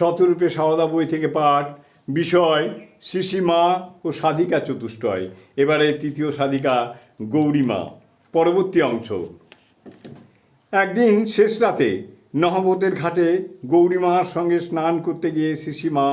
শতরূপে সারদা বই থেকে পাঠ, বিষয় শিশিমা ও সাধিকা চতুষ্টয়। এবারে তৃতীয় সাধিকা, গৌরীমা, পরবর্তী অংশ। একদিন শেষ রাতে নহবতের ঘাটে গৌরীমার সঙ্গে স্নান করতে গিয়ে শিশিমা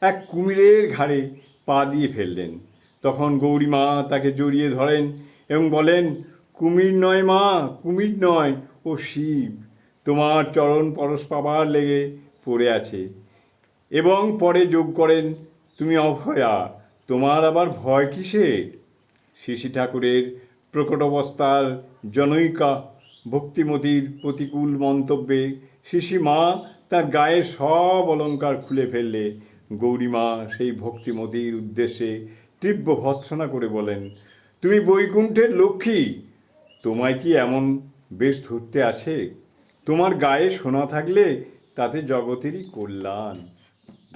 এক কুমিরের ঘাড়ে পা দিয়ে ফেললেন। তখন গৌরীমা তাকে জড়িয়ে ধরেন এবং বলেন, কুমির নয় মা, কুমির নয়, ও শিব। তোমার চরণ পরশ পাবার লেগে পড়ে আছে। এবং পরে যোগ করেন, তুমি অভয়া, তোমার আবার ভয় কিসের শিশি ঠাকুরের প্রকট অবস্থার জনৈকা ভক্তিমতির প্রতিকূল মন্তব্যে শিশি মা তার গায়ের সব অলংকার খুলে ফেললে। গৌরীমা সেই ভক্তিমতীর উদ্দেশ্যে তীব্র ভৎসনা করে বলেন, তুমি বৈকুণ্ঠের লক্ষ্মী, তোমায় কি এমন বেশ ধরতে আছে? তোমার গায়ে সোনা থাকলে তাতে জগতেরই কল্যাণ।